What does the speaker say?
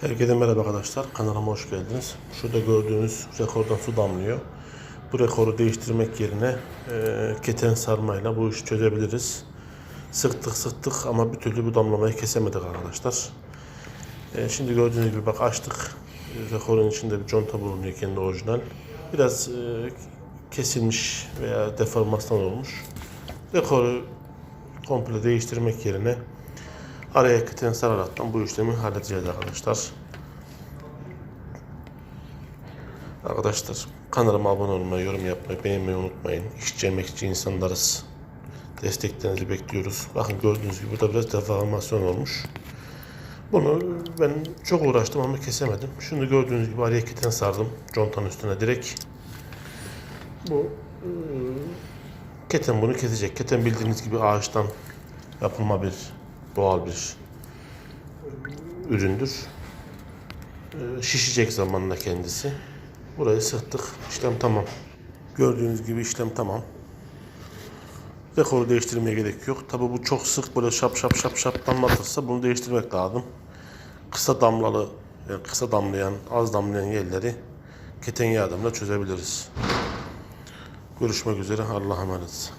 Herkese merhaba arkadaşlar. Kanalıma hoş geldiniz. Şurada gördüğünüz rekordan su damlıyor. Bu rekoru değiştirmek yerine e, keten sarmayla bu işi çözebiliriz. Sıktık sıktık ama bir türlü bu damlamayı kesemedik arkadaşlar. E, şimdi gördüğünüz gibi bak açtık. E, rekorun içinde bir conta bulunuyor kendi orijinal. Biraz e, kesilmiş veya deformasyon olmuş. Rekoru komple değiştirmek yerine araya keten sararaktan bu işlemi halledeceğiz arkadaşlar. Arkadaşlar kanalıma abone olmayı, yorum yapmayı, beğenmeyi unutmayın. İşçi emekçi insanlarız. Desteklerinizi bekliyoruz. Bakın gördüğünüz gibi burada biraz deformasyon olmuş. Bunu ben çok uğraştım ama kesemedim. Şunu gördüğünüz gibi araya keten sardım. Contanın üstüne direkt. Bu e, keten bunu kesecek. Keten bildiğiniz gibi ağaçtan yapılma bir doğal bir üründür. Ee, Şişecek zamanla kendisi. Burayı sıktık. İşlem tamam. Gördüğünüz gibi işlem tamam. Dekoru değiştirmeye gerek yok. Tabi bu çok sık böyle şap şap şap şap damlatırsa bunu değiştirmek lazım. Kısa damlalı, yani kısa damlayan, az damlayan yerleri keten yardımıyla çözebiliriz. Görüşmek üzere. Allah'a emanet.